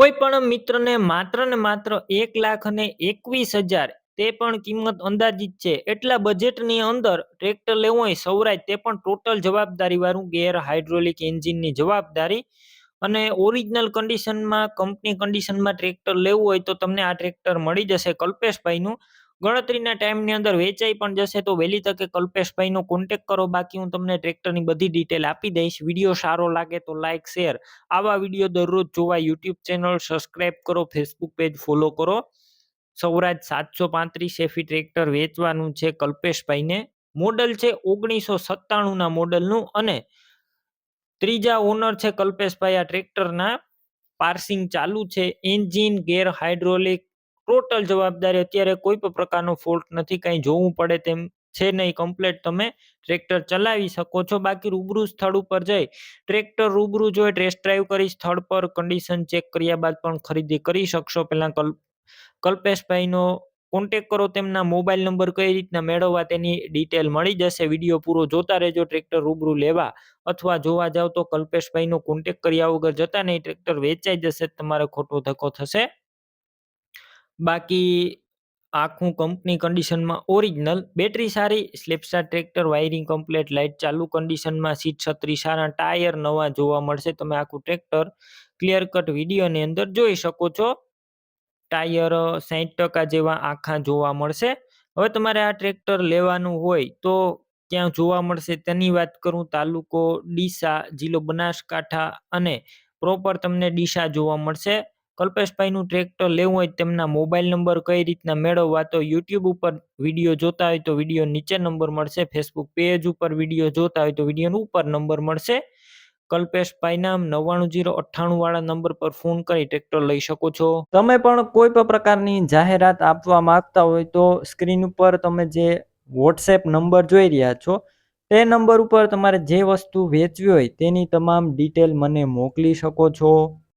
કોઈ પણ મિત્રને માત્ર ને માત્ર એક લાખ અને એકવીસ હજાર તે પણ કિંમત અંદાજિત છે. એટલા બજેટની અંદર ટ્રેક્ટર લેવું હોય સૌરાજ તે પણ ટોટલ જવાબદારી વાળું ગેર હાઇડ્રોલિક એન્જિનની જવાબદારી અને ઓરિજિનલ કન્ડિશનમાં કંપની કન્ડિશનમાં ટ્રેક્ટર લેવું હોય તો તમને આ ટ્રેક્ટર મળી જશે કલ્પેશભાઈનું. ગણતરીના ટાઈમની અંદર વેચાઈ પણ જશે તો વહેલી તકે કલ્પેશભાઈનો કોન્ટેક કરો. બાકી હું તમને ટ્રેક્ટરની બધી ડિટેલ આપી દઈશ. વીડિયો સારો લાગે તો લાઇક શેર આવા વીડિયો દરરોજ જોવા યુટ્યુબ ચેનલ સબસ્ક્રાઇબ કરો. ફેસબુક પેજ ફોલો કરો. સૌરાજ સાતસો પાંત્રીસ એફી ટ્રેક્ટર વેચવાનું છે કલ્પેશભાઈને. મોડલ છે ઓગણીસો સત્તાણુંના મોડલનું અને ત્રીજા ઓનર છે કલ્પેશભાઈ આ ટ્રેક્ટરના પાર્સિંગ ચાલુ છે. એન્જિન ગેર હાઇડ્રોલિક ટોટલ જવાબદારી અત્યારે કોઈ પણ પ્રકારનો ફોલ્ટ નથી, કંઈ જોવું પડે તેમ છે નહીં કમ્પ્લેટ તમે ટ્રેક્ટર ચલાવી શકો છો. બાકી રૂબરૂ સ્થળ ઉપર જઈ ટ્રેક્ટર રૂબરૂ જોઈ ટેસ્ટ ડ્રાઈવ કરી સ્થળ પર કન્ડિશન ચેક કર્યા બાદ પણ ખરીદી કરી શકશો. પહેલાં કલ્પ, કલ્પેશભાઈનો કોન્ટેક કરો, તેમના મોબાઈલ નંબર કઈ રીતના મેળવવા તેની ડિટેલ મળી જશે. વીડિયો પૂરો જોતા રહેજો ટ્રેક્ટર રૂબરૂ લેવા અથવા જોવા જાવ તો કલ્પેશભાઈનો કોન્ટેક કર્યા વગર જતા નહીં ટ્રેક્ટર વેચાઈ જશે, તમારે ખોટો ધક્કો થશે. બાકી આખું કંપની કન્ડિશનમાં ઓરિજિનલ બેટરી સારી સ્લેપસ્ટાર ટ્રેક્ટર વાયરિંગ કમ્પ્લેટ લાઇટ ચાલુ કન્ડિશનમાં સીટ છત્રી સારા ટાયર નવા જોવા મળશે. તમે આખું ટ્રેક્ટર ક્લિયર કટ વિડીયોની અંદર જોઈ શકો છો. ટાયર સાહીઠ ટકા જેવા આખા જોવા મળશે. હવે તમારે આ ટ્રેક્ટર લેવાનું હોય તો ક્યાં જોવા મળશે તેની વાત કરું. તાલુકો ડીસા, જિલ્લો બનાસકાંઠા અને પ્રોપર તમને ડીસા જોવા મળશે. કલ્પેશભાઈનું ટ્રેક્ટર લેવું હોય તેમના મોબાઈલ નંબર કઈ રીતના મેળવવા? તો યુટ્યુબ ઉપર વીડિયો જોતા હોય તો વીડિયો નીચે નંબર મળશે. ફેસબુક પેજ ઉપર વીડિયો જોતા હોય તો વીડિયો ઉપર નંબર મળશે. કલ્પેશભાઈ નામ નવ્વાણું જીરો અઠ્ઠાણું વાળા નંબર પર ફોન કરી ટ્રેક્ટર લઈ શકો છો. તમે પણ કોઈ પણ પ્રકારની જાહેરાત આપવા માંગતા હોય તો સ્ક્રીન ઉપર તમે જે વોટ્સએપ નંબર જોઈ રહ્યા છો, તે નંબર ઉપર તમારે જે વસ્તુ વેચવી હોય તેની તમામ ડિટેલ મને મોકલી શકો છો.